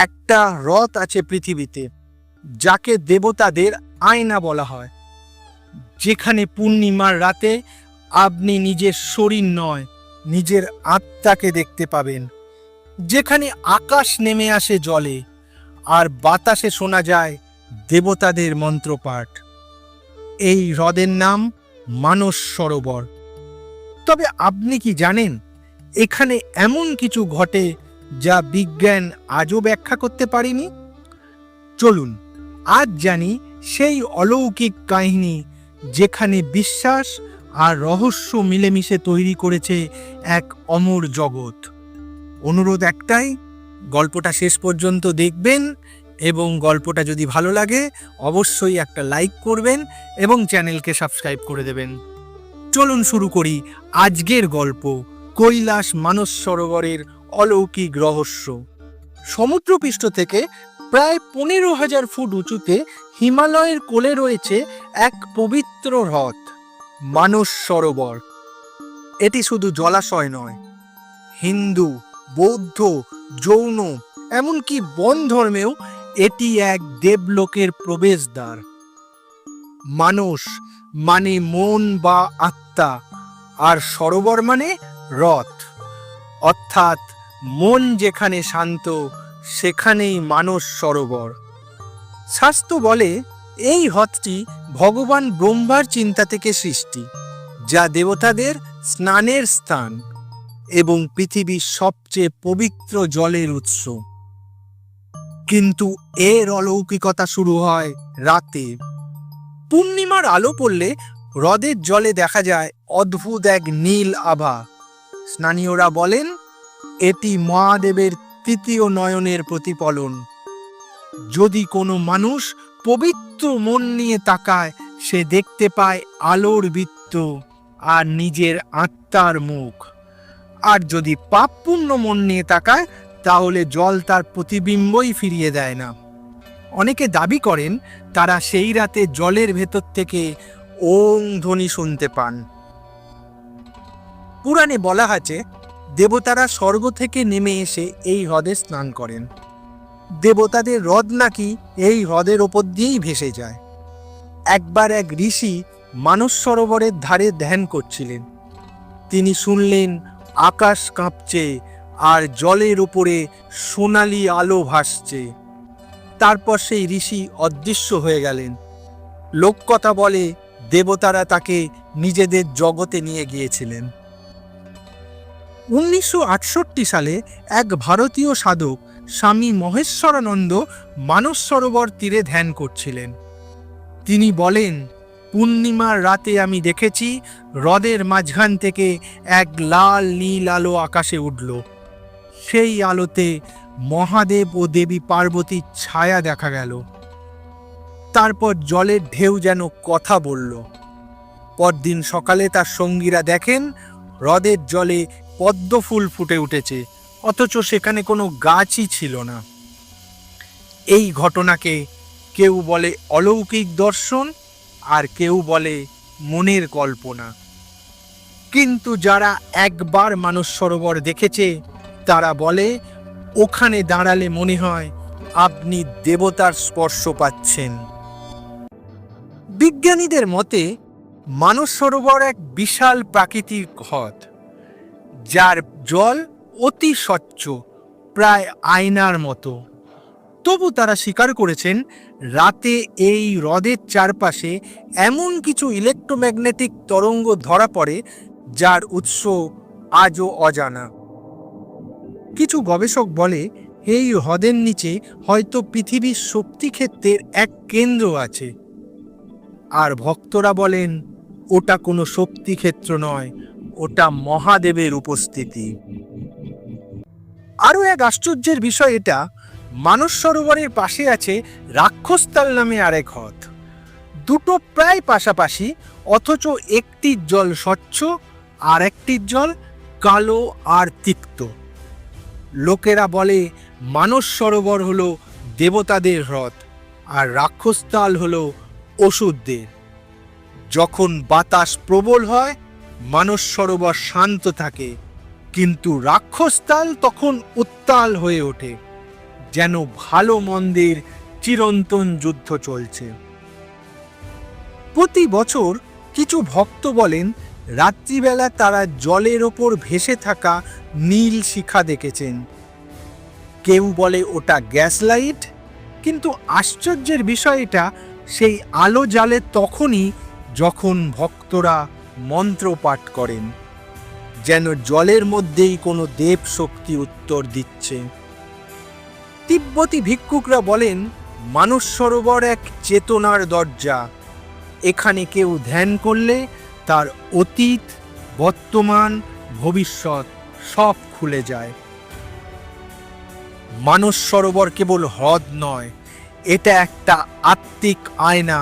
একটা হ্রদ আছে পৃথিবীতে, যাকে দেবতাদের আয়না বলা হয়। যেখানে পূর্ণিমার রাতে আপনি নিজের শরীর নয়, নিজের আত্মাকে দেখতে পাবেন। যেখানে আকাশ নেমে আসে জলে, আর বাতাসে শোনা যায় দেবতাদের মন্ত্রপাঠ। এই হ্রদের নাম মানস সরোবর। তবে আপনি কি জানেন, এখানে এমন কিছু ঘটে যা বিজ্ঞান আজও ব্যাখ্যা করতে পারেনি? চলুন, আজ জানি সেই অলৌকিক কাহিনী যেখানে বিশ্বাস আর রহস্য মিলেমিশে তৈরি করেছে এক অমর জগৎ। অনুরোধ একটাই, গল্পটা শেষ পর্যন্ত দেখবেন এবং গল্পটা যদি ভালো লাগে, অবশ্যই একটা লাইক করবেন এবং চ্যানেলকে সাবস্ক্রাইব করে দেবেন। চলুন শুরু করি আজকের গল্প, কৈলাস মানস সরোবরের অলৌকিক রহস্য। সমুদ্রপৃষ্ঠ থেকে প্রায় পনেরো হাজার ফুট উঁচুতে হিমালয়ের কোলে রয়েছে এক পবিত্র হ্রদ, মানস সরোবর। এটি শুধু জলাশয় নয়, হিন্দু, বৌদ্ধ, যৌন, এমনকি বন ধর্মেও এটি এক দেবলোকের প্রবেশদ্বার। মানুষ মানে মন বা আত্মা, আর সরোবর মানে রথ অর্থাৎ মন যেখানে শান্ত, সেখানেই মানস সরোবর। শাস্ত্র বলে, এই হ্রদটি ভগবান ব্রহ্মার চিন্তা থেকে সৃষ্টি, যা দেবতাদের স্নানের স্থান এবং পৃথিবীর সবচেয়ে পবিত্র জলের উৎস। কিন্তু এর অলৌকিকতা শুরু হয় রাতে। পূর্ণিমার আলো পড়লে হ্রদের জলে দেখা যায় অদ্ভুত এক নীল আভা। স্নানীয়রা বলেন এটি মহাদেবের তৃতীয় নয়নের প্রতিফলন। যদি কোনো মানুষ পবিত্র মন নিয়ে তাকায়, সে দেখতে পায় আলোর বৃত্ত আর নিজের আত্মার মুখ। আর যদি পাপপূর্ণ মন নিয়ে তাকায়, তাহলে জল তার প্রতিবিম্বই ফিরিয়ে দেয় না। অনেকে দাবি করেন, তারা সেই রাতে জলের ভেতর থেকে ওং ধ্বনি শুনতে পান। পুরাণে বলা আছে দেবতারা স্বর্গ থেকে নেমে এসে এই হ্রদে স্নান করেন। দেবতাদের হ্রদ নাকি এই হ্রদের ওপর দিয়েই ভেসে যায়। একবার এক ঋষি মানস সরোবরের ধারে ধ্যান করছিলেন। তিনি শুনলেন, আকাশ কাঁপছে আর জলের উপরে সোনালি আলো ভাসছে। তারপর সেই ঋষি অদৃশ্য হয়ে গেলেন। লোককথা বলে দেবতারা তাকে নিজেদের জগতে নিয়ে গিয়েছিলেন। উনিশশো আটষট্টি সালে এক ভারতীয় সাধক স্বামী মহেশ্বরানন্দ মানস সরোবর তীরে ধ্যান করছিলেন। তিনি বলেন, পূর্ণিমার রাতে আমি দেখেছি হ্রদের মাঝখান থেকে এক লাল নীল আলো আকাশে উঠল। সেই আলোতে মহাদেব ও দেবী পার্বতীর ছায়া দেখা গেল। তারপর জলের ঢেউ যেন কথা বলল। পরদিন সকালে তার সঙ্গীরা দেখেন, হ্রদের জলে পদ্ম ফুল ফুটে উঠেছে, অথচ সেখানে কোনো গাছই ছিল না। এই ঘটনাকে কেউ বলে অলৌকিক দর্শন, আর কেউ বলে মনের কল্পনা। কিন্তু যারা একবার মানস সরোবর দেখেছে, তারা বলে, ওখানে দাঁড়ালে মনে হয় আপনি দেবতার স্পর্শ পাচ্ছেন। বিজ্ঞানীদের মতে, মানস সরোবর এক বিশাল প্রাকৃতিক হ্রদ। যার জল অতি স্বচ্ছ, প্রায় আয়নার মতো। তবু তারা স্বীকার করেছেন, রাতে এই হ্রদের চারপাশে এমন কিছু ইলেকট্রোম্যাগনেটিক তরঙ্গ ধরা পড়ে, যার উৎস আজও অজানা। কিছু গবেষক বলে, এই হ্রদের নিচে হয়তো পৃথিবীর শক্তিক্ষেত্রের এক কেন্দ্র আছে। আর ভক্তরা বলেন, ওটা কোনো শক্তিক্ষেত্র নয় ওটা মহাদেবের উপস্থিতি। আরও এক আশ্চর্যের বিষয় এটা, মানস সরোবরের পাশে আছে রাক্ষসতাল নামে আরেক হ্রদ। দুটো প্রায় পাশাপাশি, অথচ একটির জল স্বচ্ছ, আর একটির জল কালো আর তিক্ত। লোকেরা বলে, মানস সরোবর হলো দেবতাদের হ্রদ, আর রাক্ষসতাল হলো ওষুধদের যখন বাতাস প্রবল হয় মানস সরোবর শান্ত থাকে, কিন্তু রাক্ষসতাল তখন উত্তাল হয়ে ওঠে, যেন ভালো মন্দের চিরন্তন যুদ্ধ চলছে। প্রতি বছর কিছু ভক্ত বলেন, রাত্রিবেলা তারা জলের ওপর ভেসে থাকা নীল শিখা দেখেছেন। কেউ বলে ওটা গ্যাস লাইট কিন্তু আশ্চর্যের বিষয় এটা, সেই আলো জ্বালে তখনই যখন ভক্তরা মন্ত্র পাঠ করেন, যেন জলের মধ্যেই কোনো দেব শক্তি উত্তর দিচ্ছে। তিব্বতী ভিক্ষুকরা বলেন মানস সরোবর এক চেতনার দরজা। এখানে কেউ ধ্যান করলে তার অতীত, বর্তমান, ভবিষ্যৎ সব খুলে যায়। মানস সরোবর কেবল হ্রদ নয়, এটা একটা আত্মিক আয়না।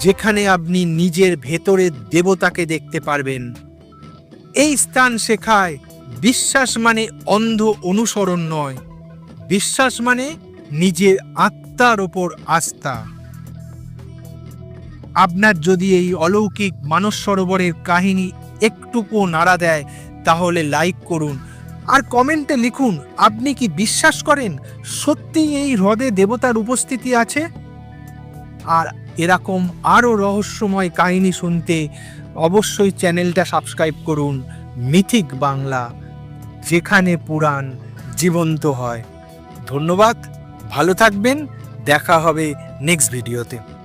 যেখানে আপনি নিজের ভেতরের দেবতাকে দেখতে পারবেন। এই স্থান শেখায় বিশ্বাস মানে অন্ধ অনুসরণ নয়। বিশ্বাস মানে নিজের আত্মার ওপর আস্থা। আপনার যদি এই অলৌকিক মানস সরোবরের কাহিনী একটুকু নাড়া দেয়, তাহলে লাইক করুন। আর কমেন্টে লিখুন, আপনি কি বিশ্বাস করেন সত্যি এই হ্রদে দেবতার উপস্থিতি আছে? আর এরকম আরও রহস্যময় কাহিনী শুনতে অবশ্যই চ্যানেলটা সাবস্ক্রাইব করুন, মিথিক বাংলা, যেখানে পুরাণ জীবন্ত হয়। ধন্যবাদ, ভালো থাকবেন, দেখা হবে নেক্সট ভিডিওতে